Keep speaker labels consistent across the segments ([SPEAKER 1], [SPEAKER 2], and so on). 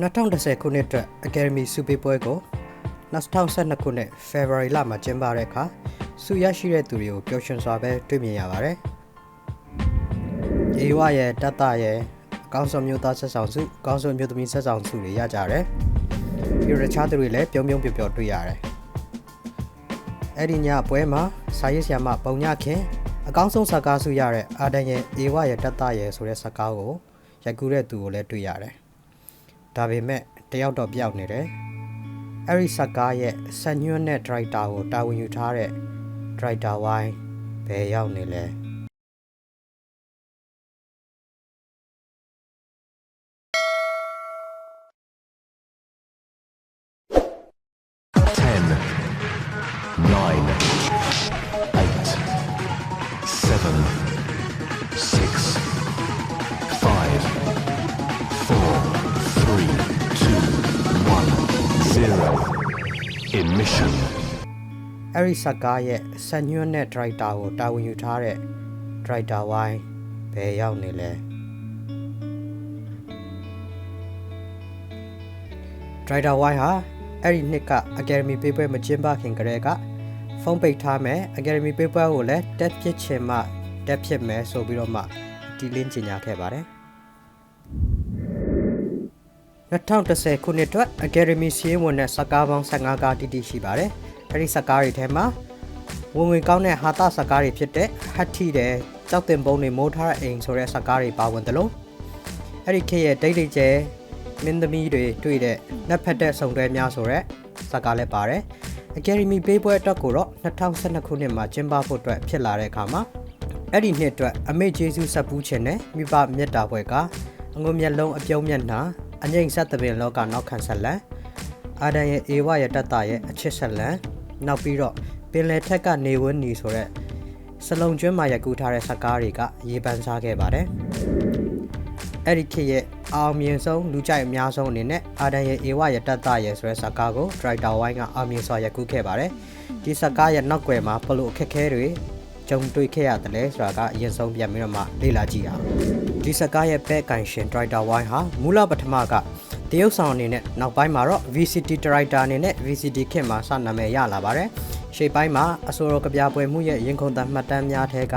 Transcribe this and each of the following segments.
[SPEAKER 1] 2010ခုနှစ်အတွက် Academy စုပေးပွဲကို2012ခုနှစ် February လမှာကျင်းပတဲ့အခါစုရရှိတဲ့သူတွေကိုပျော်ရွှင်စွာပဲတွေ့မြင်ရပါတယ်။အေဝရဲ့တတရဲ့အကောင်းဆုံးမျိုးသားဆက်ဆောင်စုအကောင်းဆုံးမျိုးသမီးဆက်ဆောင်စုတွေရကြတယ်။ပြီးတော့တခြားသူတွေလည်းပြုံးပြုံးပျော်ပျော်တွေ့ရတယ်။အဲ့ဒီညပွဲမှာစာရေးဆရာမပုံညခင်အကောင်းဆုံးဇာတ်ကားစုရတဲ့အာဒန်ရဲ့အေဝရဲ့တတရဲ့ဆိုတဲ့ဇာတ်ကားကိုရိုက်ကူးတဲ့သူကိုလည်းတွေ့ရတယ်။ ဒါပေမဲ့တယောက်တော့ပြောက်နေတယ်။အဲ့ဒီစကားရဲ့ဆက်ညွှန်းတဲ့ driver ကိုတာဝန်ယူထားတဲ့ driver ဝိုင်းဘယ်ရောက်နေလဲ
[SPEAKER 2] Emission.
[SPEAKER 1] အဲ့ဒီစကားရဲ့ဆက်ညွှန်းတဲ့ driver ကိုတာဝန်ယူထားတဲ့ driver ဝိုင်းဘယ်ရောက်နေလဲ driver ဝိုင်းဟာအဲ့ဒီနှစ်က academy paper မကျင်းပခင်ကတည်းကဖုန်းပိတ်ထားမယ် academy paper ကိုလည်းတက်ဖြစ်ချင်မှတက်ဖြစ်မယ်ဆိုပြီးတော့မှဒီလင်းကြေညာခဲ့ပါတယ် 2010ခုနှစ်အတွက် Academy စီးရင်ဝင်တဲ့စကားပေါင်း15ကားတိတိရှိပါတယ်။အဲဒီစကားတွေထဲမှာဝင်ဝင်ကောင်းတဲ့ဟာတာစကားတွေဖြစ်တဲ့ဟတ်ထီတဲ့ကြောက်တင်ပုံးတွေမိုးထားတဲ့အိမ်ဆိုတဲ့စကားတွေပါဝင်တယ်လို့အဲဒီခေတ်ရဲ့ဒိတ်ဒိတ်ကျဲမင်းသမီးတွေတွေ့တဲ့လက်ဖက်တဲ့စုံတွဲများဆိုတဲ့စကားလည်းပါတယ်။ Academy ပေးပွဲအတွက်ကိုတော့2012ခုနှစ်မှာကျင်းပဖို့အတွက်ဖြစ်လာတဲ့အခါမှာအဲ့ဒီနှစ်အတွက်အမေဂျေစုဆက်ပူးခြင်းနဲ့မိဘမြတ်တာဘွယ်ကအငုံမျက်လုံးအပြုံးမျက်နှာ အငိမ့်ဆက်သပင်လောကနောက်ခံဆက်လန်အာဒန်ရဲ့အေဝရဲ့တတရဲ့အချစ်ဆက်လန်နောက်ပြီးတော့ပင်လယ်ထက်ကနေဝန်းနီဆိုတဲ့စလုံကျွန်းမှာရိုက်ကူးထားတဲ့ဇာတ်ကားတွေကရေးပန်းစားခဲ့ပါတယ်အဲ့ဒီခေတ်ရဲ့အောင်မြင်ဆုံးလူကြိုက်အများဆုံးအနေနဲ့အာဒန်ရဲ့အေဝရဲ့တတရဲ့ဆိုတဲ့ဇာတ်ကားကိုဒရိုက်တာဝိုင်းကအောင်မြင်စွာရိုက်ကူးခဲ့ပါတယ်ဒီဇာတ်ကားရဲ့နောက်ွယ်မှာဘလို့အခက်အခဲတွေ ကြုံတွေ့ခဲ့ရတယ်လဲဆိုတာကအရင်ဆုံးပြန်ပြီးတော့မှလေ့လာကြည့်အောင်ဒီဇာတ်ကားရဲ့ဘက်ကန်ရှင်ဒရိုက်တာဝိုင်းဟာမူလပထမကတရုတ်ဆောင်အနေနဲ့နောက်ပိုင်းမှာတော့ VCT ဒရိုက်တာအနေနဲ့ VCT ခေတ်မှာစနာမည်ရလာပါတယ်ရှေ့ပိုင်းမှာအဆိုတော်ကပြပွဲမှုရဲ့ရင်ခုန်တမှတ်တမ်းများထဲက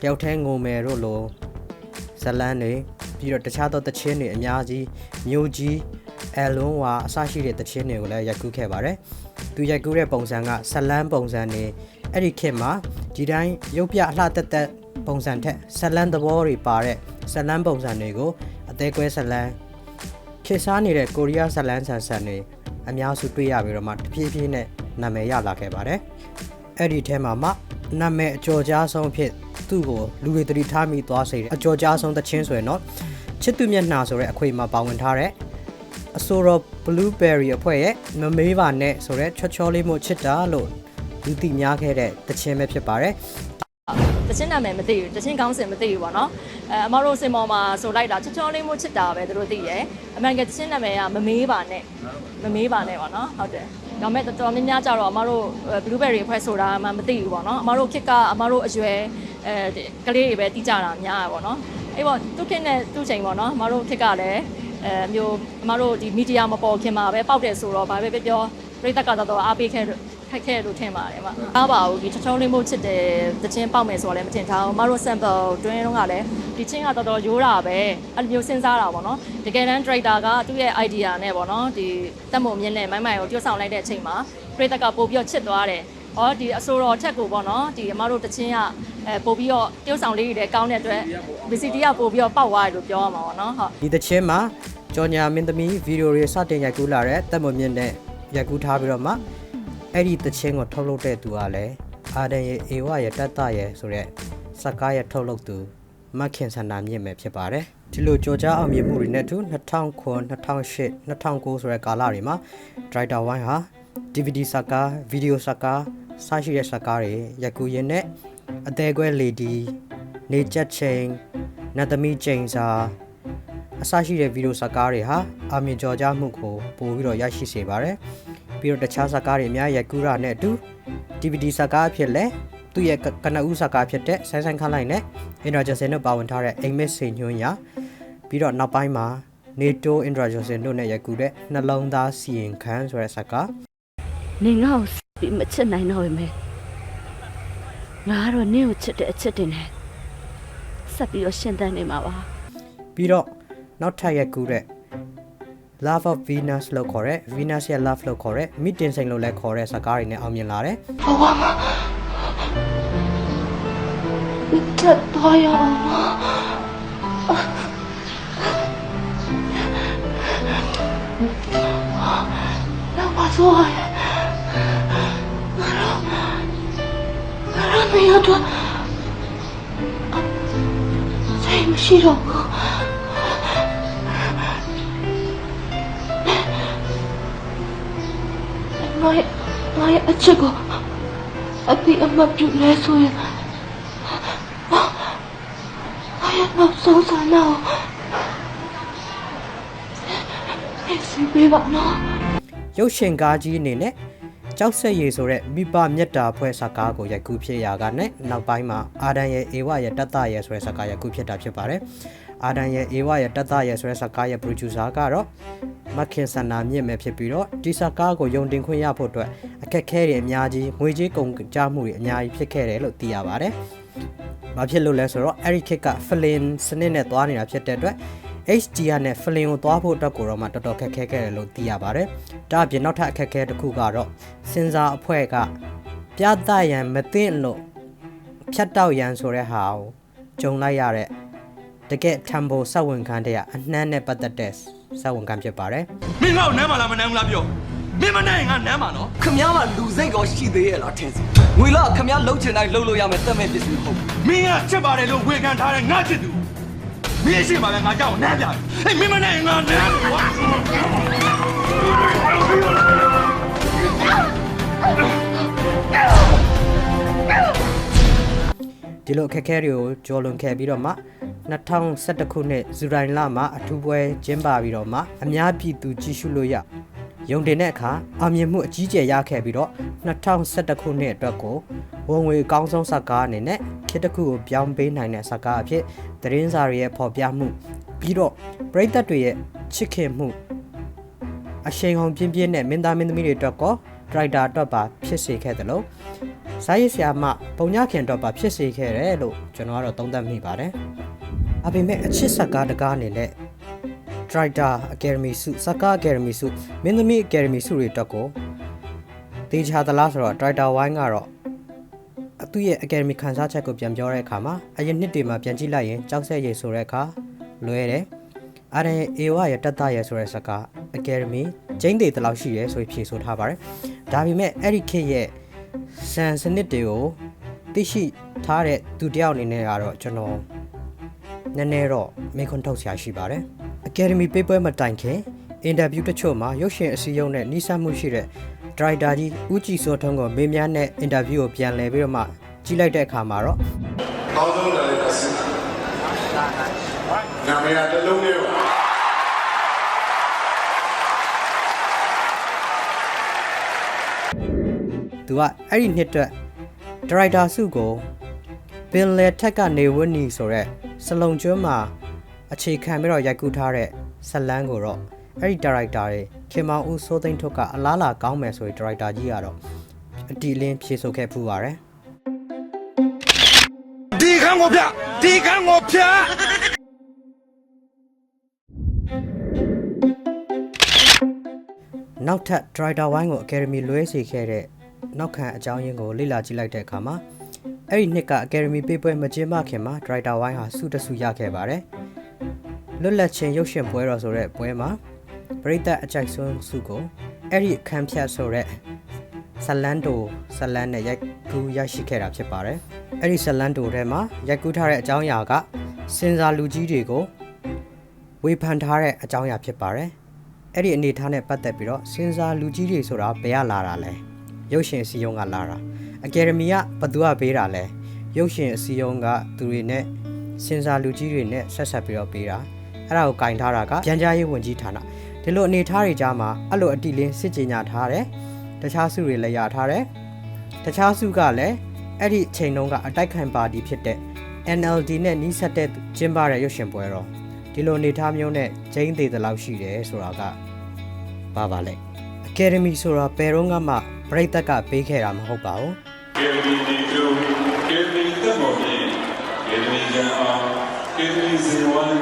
[SPEAKER 1] တယောက်ထဲငုံမယ်တို့လိုဇလန်းတွေပြီးတော့တခြားသောတခြင်းတွေအများကြီးမျိုးကြီးအလွန်ဝါအစရှိတဲ့တခြင်းတွေကိုလည်းရိုက်ကူးခဲ့ပါတယ်။သူရိုက်ကူးတဲ့ပုံစံကဇလန်းပုံစံတွေ အဲ့ဒီခေတ်မှာဒီတိုင်းရုပ်ပြအလှတက်တက်ပုံစံထက်ဇလန်းသဘောတွေပါတဲ့ဇလန်းပုံစံတွေကိုအသေးကွဲဇလန်းခေတ်စားနေတဲ့ကိုရီးယားဇလန်းဆန်ဆန်တွေအများစုတွေ့ရပြီးတော့မှတဖြည်းဖြည်းနဲ့နာမည်ရလာခဲ့ပါတယ်။အဲ့ဒီထဲမှာမှနာမည်အကျော်ကြားဆုံးအဖြစ်သူ့ကိုလူတွေတတိထားမိသွားစေတယ်အကျော်ကြားဆုံးသချင်းဆိုရင်တော့ချစ်သူမျက်နှာဆိုတဲ့အခွေမှာပါဝင်ထားတဲ့အဆိုတော် Blueberry အဖွဲ့ရဲ့မမေးပါနဲ့ဆိုတဲ့ချောချောလေးမို့ချစ်တာလို့ လူသိများခဲ့တဲ့သချင်းပဲဖြစ်ပါတယ်
[SPEAKER 3] တချင်းနာမည်မသိဘူးတချင်းကောင်းစင်မသိဘူးပေါ့နော်အဲအမတို့စင်ပေါ်မှာဆိုလိုက်တာချောချောလေးမို့ချစ်တာပဲသူတို့သိရယ်အမှန်ကတချင်းနာမည်ကမမေးပါနဲ့မမေးပါနဲ့ပေါ့နော်ဟုတ်တယ်ဒါမဲ့တော်တော်များများကြတော့အမတို့ blueberry အဖွဲ့ဆိုတာမှမသိဘူးပေါ့နော်အမတို့ခစ်ကအမတို့အရွယ်အဲကလေးတွေပဲတီးကြတာများရပေါ့နော်အေးပေါ့သူခစ်နဲ့သူ့ချိန်ပေါ့နော်အမတို့ခစ်ကလည်းအဲမျိုးအမတို့ဒီမီဒီယာမပေါ်ခင်မှာပဲပေါက်တယ်ဆိုတော့ဗာပဲပြောပြိသက်ကတော့အားပေးခဲ့ ခက်ခဲလို့ထင်ပါတယ်မ။အားပါဘူးဒီချောချောလေးမို့ချစ်တယ်တချင်းပေါက်မယ်ဆိုတော့လည်းမထင်ထားဘူး။မတို့ sample တွင်းတော့ကလည်းဒီချင်းကတော်တော်ရိုးတာပဲအဲ့လိုမျိုးစဉ်းစားတာပေါ့နော်။တကယ်တမ်း director ကသူ့ရဲ့ idea နဲ့ပေါ့နော်ဒီတက်မုံမြင့်နဲ့မိုင်းမိုင်ကိုပြုတ်ဆောင်လိုက်တဲ့အချိန်မှာပြိသက်ကပို့ပြီးတော့ချစ်သွားတယ်။ဟောဒီအဆိုတော်ထက်ကိုပေါ့နော်ဒီအမတို့တချင်းကအဲပို့ပြီးတော့ပြုတ်ဆောင်လေးတွေလည်းကောင်းတဲ့အတွက် VCT ကပို့ပြီးတော့ပေါက်သွားတယ်လို့ပြောရမှာပေါ့နော်ဟုတ်
[SPEAKER 1] ဒီသချင်းမှာကြော်ညာမင်းသမီးဗီဒီယိုတွေစတင်ရိုက်ကူးလာတဲ့တက်မွန်မြင့်နဲ့ရိုက်ကူးထားပြီးတော့မှ အဲ့ဒီသချင်းကိုထုတ်လုပ်တဲ့သူကလည်းအာဒန်ရဲ့အေဝရဲ့တတရဲ့ဆိုတဲ့စကားရဲ့ထုတ်လုပ်သူမက်ခင်ဆန္ဒမြင့်ပဲဖြစ်ပါတယ်ဒီလိုကြော်ကြားအောင်မြင်မှုတွေနဲ့အတူ2009 2008 2009ဆိုတဲ့ကာလတွေမှာ Driver Wine ဟာ DVD စကားဗီဒီယိုစကားစရှိတဲ့စကားတွေရိုက်ကူးရင်းနဲ့အသေးကွဲ lady နေချက်ချင်းနတ်သမီးချိန်စာအစရှိတဲ့ဗီဒီယိုစကားတွေဟာအမြင်ကြော်ကြားမှုကိုပို့ပြီးတော့ရရှိစေပါတယ် ပြီးတော့တခြားစကားတွေအများရိုက်ကူးတာနဲ့အတူ DVD စကားအဖြစ်လဲသူ့ရဲ့ကကနဦးစကားဖြစ်တဲ့ဆိုင်းဆိုင်းခန့်လိုက်နဲ့ Energy တို့ပါဝင်ထားတဲ့အိမ်မက်စေညွှန်းရပြီးတော့နောက်ပိုင်းမှာနေတိုအင်ဒရာဂျိုစင်တို့နဲ့ရိုက်ကူတဲ့နှလုံးသားစီရင်ခန်းဆိုတဲ့ဇာတ်ကား
[SPEAKER 4] နင်ငါ့ကိုစပြီးမချစ်နိုင်တော့ပဲမယ်ငါကတော့နင့်ကိုချစ်တဲ့အချစ်တင်နဲ့ဆက်ပြီးတော့ရှင်သန်နေမှာပါ
[SPEAKER 1] ပြီးတော့နောက်ထပ်ရိုက်ကူတဲ့ Love of Venus လို့ခေါ်တဲ့ Venus ရဲ့ Love လို့ခေါ်တဲ့မိတင်စိန်လို့လည်းခေါ်တဲ့ဇာတ်ကားတွေနဲ့အောင်မြင်လာတယ်။
[SPEAKER 4] ချက်တော့ရအောင်။နောက်ပါဆိုရ။ငါတို့ငါတို့မရတော့ Şey mi şey yok. ငါရဲ့ငါရဲ့အချက်ကိုအတိအမှတ်ပြုလဲဆိုရင်ငါရဲ့နောက်ဆုံးဆန္ဒကိုသိစီပေးပါနော်
[SPEAKER 1] ရုပ်ရှင်ကားကြီးအနေနဲ့ကြောက်ဆက်ရည်ဆိုတဲ့မိဘမြတ်တာဖွဲ့စကားကိုရိုက်ကူးဖြစ်ရာကနဲ့နောက်ပိုင်းမှာအာဒန်ရဲ့ဧဝရဲ့တတရဲ့ဆိုတဲ့စကားရိုက်ကူးဖြစ်တာဖြစ်ပါတယ်။ အာဒန်ရဲ့အေဝရဲ့တတ်တရဲ့ဆိုတဲ့ဇာတ်ကားရဲ့ producer ကတော့မခင်စန္နာမြင့်ပဲဖြစ်ပြီးတော့ဒီဇာတ်ကားကိုယုံတင်ခွင့်ရဖို့အတွက်အခက်အခဲတွေအများကြီးငွေကြေးကုန်ကြမှုတွေအများကြီးဖြစ်ခဲ့တယ်လို့သိရပါတယ်။ဘာဖြစ်လို့လဲဆိုတော့အဲ့ဒီခေတ်က film စနစ်နဲ့သွားနေတာဖြစ်တဲ့အတွက် HDR နဲ့ film ကိုသွားဖို့အတွက်ကိုတော့မှတော်တော်ခက်ခဲခဲ့တယ်လို့သိရပါတယ်။ဒါအပြင်နောက်ထပ်အခက်အခဲတစ်ခုကတော့စင်စာအဖွဲ့ကပြသရန်မသိလို့ဖြတ်တောက်ရန်ဆိုတဲ့ဟာကိုဂျုံလိုက်ရတဲ့ တကယ်ထံဖို့စက်ဝင်ခံတဲ့အနှမ်းနဲ့ပတ်သက်တဲ့စက်ဝင်ခံဖြစ်ပါတယ်
[SPEAKER 5] မင်းငါ့ကိုနမ်းမလားမနမ်းဘူးလားပြောမင်းမနမ်းရင်ငါနမ်းမှာနော်
[SPEAKER 6] ခမ ्या ကလူစိတ်ကောရှိသေးရဲ့လားထင်စီငွေလာခမ ्या လှုပ်ချင်တိုင်းလှုပ်လို့ရမယ်တက်မဲ့ပစ္စည်းမဟုတ်ဘူး
[SPEAKER 5] မင်းကချက်ပါတယ်လို့ဝေခံထားတဲ့ငါချစ်သူမင်းရှိမှလည်းငါကြောက်နမ်းပြတယ်ဟေးမင်းမနမ်းရင်ငါနမ်းကွာ
[SPEAKER 1] ဒီလိုအခက်အခဲတွေကိုကျော်လွန်ခဲ့ပြီးတော့မှ 2011ခုနှစ်ဇူလိုင်လမှာအထူးပွဲကျင်းပပြီးတော့မှအများပြည်သူကြည့်ရှုလို့ရရုံတင်တဲ့အခါအောင်မြင်မှုအကြီးကျယ်ရခဲ့ပြီးတော့2011ခုနှစ်အတွက်ကိုဝန်ငွေအကောင်းဆုံးဇာတ်ကားအနေနဲ့ခေတ်တစ်ခုကိုပြောင်းပေးနိုင်တဲ့ဇာတ်ကားအဖြစ်သတင်းစာတွေရဲ့ဖော်ပြမှုပြီးတော့ပရိသတ်တွေရဲ့ချစ်ခင်မှုအရှိန်ဟုန်ပြင်းပြင်းနဲ့မင်းသားမင်းသမီးတွေအတွက်ကောဒရိုက်တာအတွက်ပါဖြစ်စေခဲ့တယ်လို့ဇာတ်ရည်ဆရာမပုံညခင်အတွက်ပါဖြစ်စေခဲ့တယ်လို့ကျွန်တော်ကတော့သုံးသပ်မိပါတယ်။ အပေမဲ့အချစ်စကားတကားအနေနဲ့ဒရိုက်တာအကယ်ဒမီစုစကားအကယ်ဒမီစုမင်းသမီးအကယ်ဒမီစုတွေအတွက်ကိုတေချာသလားဆိုတော့ဒရိုက်တာဝိုင်းကတော့အသူ့ရဲ့အကယ်ဒမီခန်းစားချက်ကိုပြန်ပြောတဲ့အခါမှာအရင်နှစ်တွေမှာပြန်ကြည့်လိုက်ရင်ကြောက်ဆက်ရည်ဆိုတဲ့အခါလွဲတယ်။အားရရဲ့အေဝရဲ့တက်တရဲ့ဆိုတဲ့စကားအကယ်ဒမီကျင်းသေးတလောက်ရှိရဲဆိုပြီးဖြေဆိုထားပါတယ်။ဒါပေမဲ့အဲ့ဒီခေတ်ရဲ့စံစနစ်တွေကိုသိရှိထားတဲ့သူတယောက်အနေနဲ့ကတော့ကျွန်တော် နည်းနည်းတော့မေခွန်းထုတ်ဆရာရှိပါတယ်။ Academy ပေးပွဲမတိုင်ခင်အင်တာဗျူးတချို့မှာရုပ်ရှင်အစည်းအရုံးနဲ့နှိစက်မှုရှိတဲ့ဒရိုက်တာကြီးဦးကြည်စိုးထုံးကိုမေးမြန်းတဲ့အင်တာဗျူးကိုပြန်လည်ပြီးတော့မှကြည့်လိုက်တဲ့အခါမှာတော့
[SPEAKER 7] ကောင်းဆုံးတယ်လေတစ်စနာမည်ကတစ်လုံးလေးပါ
[SPEAKER 1] သူကအဲ့ဒီနှစ်အတွက်ဒရိုက်တာစုကိုပင်လယ်ထက်ကနေဝနီဆိုတဲ့ စလုံကျွန်းမှာအခြေခံပြီးတော့ရိုက်ကူးထားတဲ့ဇတ်လန်းကိုတော့အဲ့ဒီဒါရိုက်တာတွေခင်မောင်ဦးစိုးသိန်းထွတ်ကအလားလာကောင်းမယ်ဆိုရင်ဒါရိုက်တာကြီးကတော့အတီလင်းဖြေဆိုခဲ့ဖူးပါတယ်
[SPEAKER 5] ဒီခန်းကိုပြဒီခန်းကိုဖြတ်
[SPEAKER 1] နောက်ထပ် Driver Wine ကို Academy လွဲစေခဲ့တဲ့နောက်ခံအကြောင်းရင်းကိုလေ့လာကြည့်လိုက်တဲ့အခါမှာ အဲ့ဒီနှစ်က Academy ပေးပွဲမကျင်းပခင်မှာ Driver Wine ဟာစုတစုရခဲ့ပါတယ်။လွတ်လပ်ခြင်းရုပ်ရှင်ပွဲတော်ဆိုတဲ့ပွဲမှာပရိသတ်အကြိုက်ဆုံးစုကိုအဲ့ဒီအခန်းဖြတ်ဆိုတဲ့ဇလန်တိုဇလန်နဲ့ရိုက်ကူးရရှိခဲ့တာဖြစ်ပါတယ်။အဲ့ဒီဇလန်တိုထဲမှာရိုက်ကူးထားတဲ့အကြောင်းအရာကစင်စာလူကြီးတွေကိုဝေဖန်ထားတဲ့အကြောင်းအရာဖြစ်ပါတယ်။အဲ့ဒီအနေထားနဲ့ပတ်သက်ပြီးတော့စင်စာလူကြီးတွေဆိုတာဘယ်ကလာတာလဲရုပ်ရှင်အစည်းအရုံးကလာတာ အကယ်ဒမီကဘသူကပေးတာလဲရုပ်ရှင်အစည်းအရုံးကသူတွေနဲ့စင်စာလူကြီးတွေနဲ့ဆက်ဆက်ပြီးတော့ပေးတာအဲ့ဒါကိုကင်ထားတာကပြန်ကြားရေးဝန်ကြီးဌာနဒီလိုအနေထားတွေကြားမှာအဲ့လိုအတိလင်းစစ်ကြေညာထားတယ်တခြားစုတွေလည်းရထားတယ်တခြားစုကလည်းအဲ့ဒီချိန်တုန်းကအတိုက်ခံပါတီဖြစ်တဲ့ NLD နဲ့နှီးဆက်တဲ့ကျင်းပတဲ့ရုပ်ရှင်ပွဲတော့ဒီလိုအနေထားမျိုးနဲ့ဂျိန်းသေးတဲ့လောက်ရှိတယ်ဆိုတာကဘာပါလဲ အကယ်ဒမီဆိုတာဘယ်တော့မှပြိသက်ကပေးခဲ့တာမဟုတ်ပါဘူး
[SPEAKER 8] ကေဗီဒီတူကေဗီတက်မော်ကြီးကေဗီဂျန်အောင်ကေဗီဇီဝမ်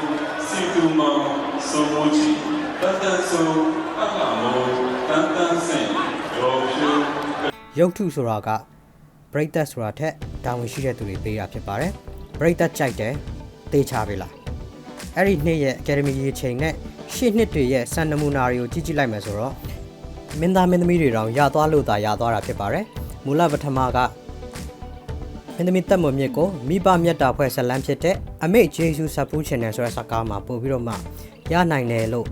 [SPEAKER 8] စီတူမောင်ဆိုမိုချီတန်တန်ဆိုအကမောတန်တန်စင်ရောဖြူ
[SPEAKER 1] ရုပ်ထုဆိုတာကပရိသတ်ဆိုတာထက်တာဝန်ရှိတဲ့သူတွေပေးတာဖြစ်ပါတယ်ပရိသတ်ကြိုက်တယ်တေးချပေးလားအဲ့ဒီနှစ်ရဲ့ Academy ရေချိန်နဲ့ရှေ့နှစ်တွေရဲ့စံနမူနာတွေကိုကြည့်ကြည့်လိုက်မယ်ဆိုတော့ မင်းသားမင်းသမီးတွေတောင်ရသွားလို့သာရသွားတာဖြစ်ပါတယ်မူလပထမကမင်းသမီးတက်မွန်မြစ်ကိုမိဘမြတ်တာဖွဲ့ဇတ်လန်းဖြစ်တဲ့အမေဂျေဆူဆပ်ပူးချင်တယ်ဆိုတဲ့စကားမှာပို့ပြီးတော့မှရနိုင်တယ်လို့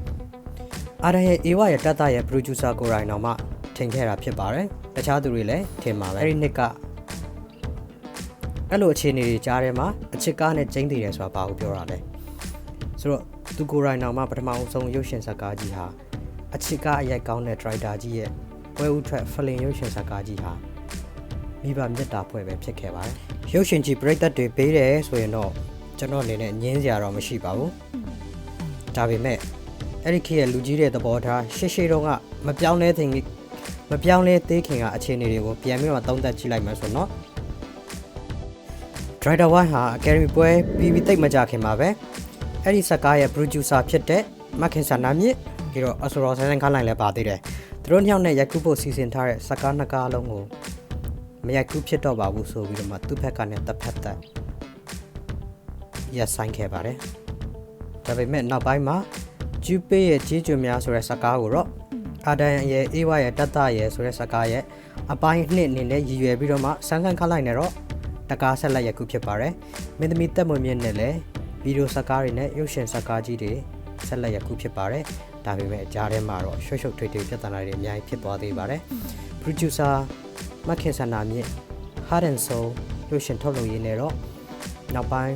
[SPEAKER 1] အာရရဲ့အေဝါရဲ့တတ်တာရဲ့ producer ကိုရိုင်းတော်မှထင်ခဲ့တာဖြစ်ပါတယ်။တခြားသူတွေလည်းထင်ပါပဲ။အဲ့ဒီနှစ်ကအဲ့လိုအခြေအနေတွေကြားထဲမှာအချစ်ကားနဲ့ကျင်းတည်တယ်ဆိုတာဘာကိုပြောတာလဲ။ဆိုတော့သူကိုရိုင်းတော်မှပထမအဆုံးရုပ်ရှင်ဇာတ်ကားကြီးဟာ အချစ်ကားအရိုက်ကောင်းတဲ့ driver ကြီးရဲ့ပွဲဥထွက်ဖလင်ရုပ်ရှင်ဇာတ်ကားကြီးဟာမိဘမြတ်တာဖွဲ့ပဲဖြစ်ခဲ့ပါတယ်။ရုပ်ရှင်ကြီးပြိသက်တွေပေးတယ်ဆိုရင်တော့ကျွန်တော်အနေနဲ့ငင်းစရာတော့မရှိပါဘူး။ဒါပေမဲ့အဲ့ဒီခေတ်ရဲ့လူကြီးတဲ့သဘောထားရှေ့ရှေ့တော့ကမပြောင်းလဲသင်မပြောင်းလဲသေးခင်ကအခြေအနေတွေကိုပြန်ပြီးတော့သုံးသပ်ကြည့်လိုက်မှဆိုတော့ Driver One ဟာ Academy ပွဲပြီးပြီးတိတ်မကြခင်ပါပဲအဲ့ဒီစကားရဲ့ producer ဖြစ်တဲ့မခင်ဆာနာမြင့် ပြီးတော့အဆိုတော်ဆန်းဆန်းခန်းလိုက်လည်းပါသေးတယ်သူတို့ညောင်နဲ့ရိုက်ကူးဖို့စီစဉ်ထားတဲ့စကားနှစ်ကားလုံးကိုမရိုက်ကူးဖြစ်တော့ပါဘူးဆိုပြီးတော့မှသူ့ဘက်ကနဲ့တစ်ဖက်သက်ရက်ဆိုင်ခဲ့ပါတယ်ဒါပေမဲ့နောက်ပိုင်းမှာကျူပေးရဲ့ကြီးကျွများဆိုတဲ့ဇာတ်ကားကိုတော့အာဒန်ရဲ့အေးဝါရဲ့တတ်တရဲ့ဆိုတဲ့ဇာတ်ကားရဲ့အပိုင်းနှစ်အနေနဲ့ရည်ရွယ်ပြီးတော့မှဆန်းဆန်းခလိုက်နေတော့တကားဆက်လက်ရခုဖြစ်ပါတယ်မင်းသမီးတက်မွန်မြင့်နဲ့လည်းဗီဒီယိုဇာတ်ကားတွေနဲ့ရုပ်ရှင်ဇာတ်ကားကြီးတွေ ဆက်လက်ရခုဖြစ်ပါတယ်ဒါပေမဲ့ကြားထဲမှာတော့ရွှေ့ရွှေ့ထွေထွေပြဿနာတွေအများကြီးဖြစ်သွားသေးပါတယ် producer မခင်ဆန္ဒမြင့် hard and soul ရုပ်ရှင်ထုတ်လုပ်ရင်းနဲ့တော့နောက်ပိုင်း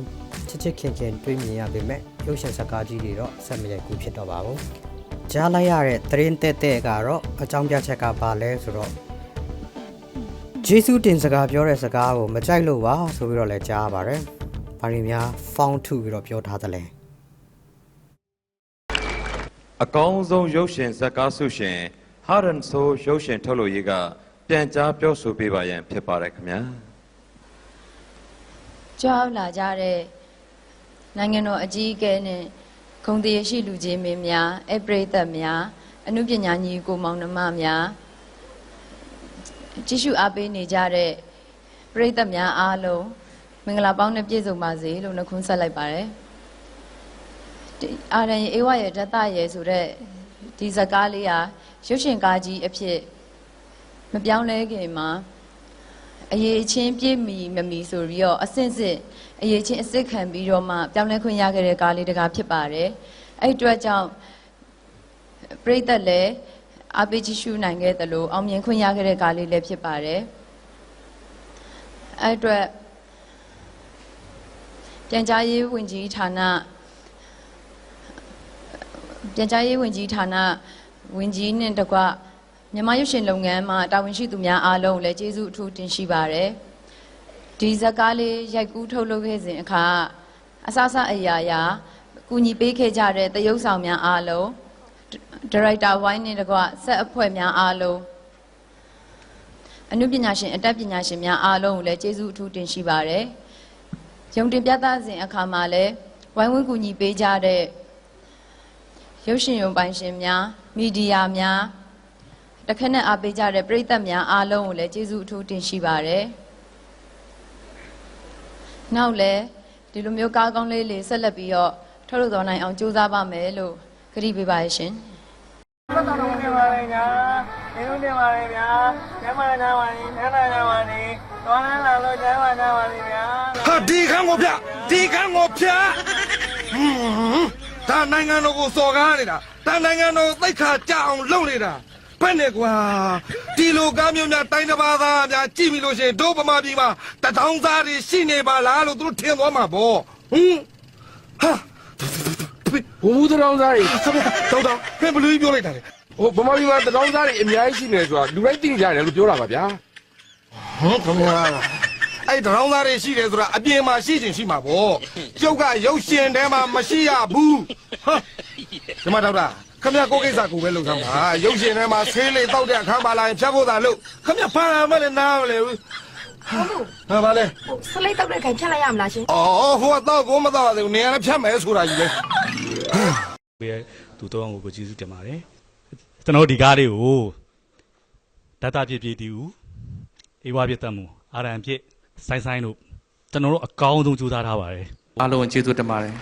[SPEAKER 1] ချစ်ချစ်ခင်ခင်တွေ့မြင်ရပေမဲ့ရုပ်ရှင်ဇာတ်ကားကြီးတွေတော့ဆက်မရိုက်ကူးဖြစ်တော့ပါဘူး။ကြားလိုက်ရတဲ့သတင်းတက်တဲ့ကတော့အကြောင်းပြချက်ကဘာလဲဆိုတော့ဂျေစုတင်စကားပြောတဲ့စကားကိုမကြိုက်လို့ပါဆိုပြီးတော့လည်းကြားရပါတယ်။ဘာတွေများဖောင်းထုပြီးတော့ပြောထားသလဲ
[SPEAKER 9] အကောင်းဆုံးရုပ်ရှင်ဇာတ်ကားဆုရှင် Harden So ရုပ်ရှင်ထုတ်လို့ရေးကပြန်ကြားပြောဆိုပေးပါရန်ဖြစ်ပါတယ်ခင်ဗျာ
[SPEAKER 10] ကြောက်လာကြတဲ့နိုင်ငံတော်အကြီးအကဲနဲ့ဂုံတရရှိလူကြီးမင်းများအပရိသတ်များအနုပညာညီကိုမောင်နှမများကြည့်ရှုအားပေးနေကြတဲ့ပရိသတ်များအားလုံးမင်္ဂလာပေါင်းနဲ့ပြည့်စုံပါစေလို့နှုတ်ခွန်းဆက်လိုက်ပါတယ်ဒီ အာရန်ရေအေဝရဲ့ဓာတ်တရေဆိုတဲ့ဒီဇာတ်ကားလေးဟာရုပ်ရှင်ကားကြီးအဖြစ်မပြောင်းလဲခင်မှာအရေးချင်းပြည့်မီမမီဆိုပြီးတော့အစစ်စစ်အရေးချင်းအစစ်ခံပြီးတော့မှပြောင်းလဲခွင့်ရခဲ့တဲ့ကားလေးတကားဖြစ်ပါတယ်။အဲ့ဒီအတွက်ကြောင့်ပရိသတ်လည်းအားပေးကြည့်ရှုနိုင်ခဲ့သလိုအောင်မြင်ခွင့်ရခဲ့တဲ့ကားလေးလည်းဖြစ်ပါတယ်။အဲ့ဒီအတွက်ပြန်ကြားရေးဝန်ကြီးဌာန ပြန်ကြားရေးဝန်ကြီးဌာနဝန်ကြီးနဲ့တကွမြန်မာရုပ်ရှင်လုပ်ငန်းမှာတာဝန်ရှိသူများအားလုံးကိုလည်းကျေးဇူးအထူးတင်ရှိပါတယ်။ဒီဇာတ်ကားလေးရိုက်ကူးထုတ်လုပ်ခဲ့စဉ်အခါအဆအဆအရာရာကူညီပေးခဲ့ကြတဲ့တရုပ်ဆောင်များအားလုံးဒါရိုက်တာဝိုင်းနဲ့တကွဆက်အဖွဲ့များအားလုံးအနုပညာရှင်အတတ်ပညာရှင်များအားလုံးကိုလည်းကျေးဇူးအထူးတင်ရှိပါတယ်။ရုံတင်ပြသစဉ်အခါမှာလည်းဝိုင်းဝန်းကူညီပေးကြတဲ့ ရုပ်ရှင်ရုံပိုင်ရှင်များမီဒီယာများတခက်နဲ့အားပေးကြတဲ့ပရိသတ်များအားလုံးကိုလည်းကျေးဇူးအထူးတင်ရှိပါတယ်။နောက်လည်းဒီလိုမျိုးကားကောင်းလေးလေးဆက်လက်ပြီးတော့ထုတ်လုပ်သွားနိုင်အောင်ကြိုးစားပါမယ်လို့ကတိပေးပါရရှင်။
[SPEAKER 11] မတော်တော်နေပါလေညာနေလို့နေပါလေဗျာကျမ်းမာကြပါနေချမ်းသာကြပါနေတော်လန်းလာလို့ကျမ်းမာကြပါလေဗျာ
[SPEAKER 5] ဟာဒီခန်းကိုဖျက်ဒီခန်းကိုဖျက်ဟွန်း ဒါနိုင်ငံတော်ကိုစော်ကားနေတာဒါနိုင်ငံတော်ကိုသိက္ခာကြအောင်လုပ်နေတာဘယ်နဲ့ကွာဒီလိုကားမျိုးများတိုင်းတစ်ပါးသားများကြည့်ပြီလို့ရှိရင်တို့ဗမာပြည်မှာတထောင်သားတွေရှိနေပါလားလို့သူတို့ထင်သွားမှာပေါ့ဟွန်းဟာ
[SPEAKER 12] ဘုံဘူးတောင်းစားတွေ
[SPEAKER 5] တော့တော့ဖင်ဘလူးကြီးပြောလိုက်တာလေ
[SPEAKER 12] ဟိုဗမာပြည်မှာတောင်းစားတွေအများကြီးရှိနေတယ်ဆိုတာလူတိုင်းသိကြတယ်လို့ပြောတာပါဗျာ
[SPEAKER 5] ဟမ်ခင်ဗျာ အဲ့တရောင်းသားတွေရှိတယ်ဆိုတာအပြင်မှာရှိချင်ရှိမှာပေါ့ကျုပ်ကရုပ်ရှင်ထဲမှာမရှိရဘူးဟာဒီမှာတော့တာခမရကိုကိစ္စကိုပဲလုပ်သမ်းပါရုပ်ရှင်ထဲမှာဆေးလေးတောက်တဲ့အခါမှလာရင်ဖြတ်ဖို့သာလို့ခမရဖာမလဲနားမလဲဘူးဟာဘာလဲ
[SPEAKER 13] ဆလိတ်တောက်တဲ့ခိုင်ဖြတ်လိုက်ရမလားရှင်
[SPEAKER 5] အော်ဟိုကတော့ကိုမတော့သေးဘူးနေရာနဲ့ဖြတ်မယ်ဆိုတာကြီးလေ
[SPEAKER 14] ပဲသူတော့ကိုကိုကျေးဇူးတင်ပါတယ်ကျွန်တော်ဒီကားလေးကိုဒတာပြည့်ပြည့်တီဦးအေဝါပြည့်တတ်မှုအာရန်ပြည့် ဆိုင်ဆိုင်တို့ကျွန်တော်တို့အကောင်းဆုံးကြိုးစားထားပါတယ်
[SPEAKER 15] အားလုံးကျေးဇူးတင်ပါတယ်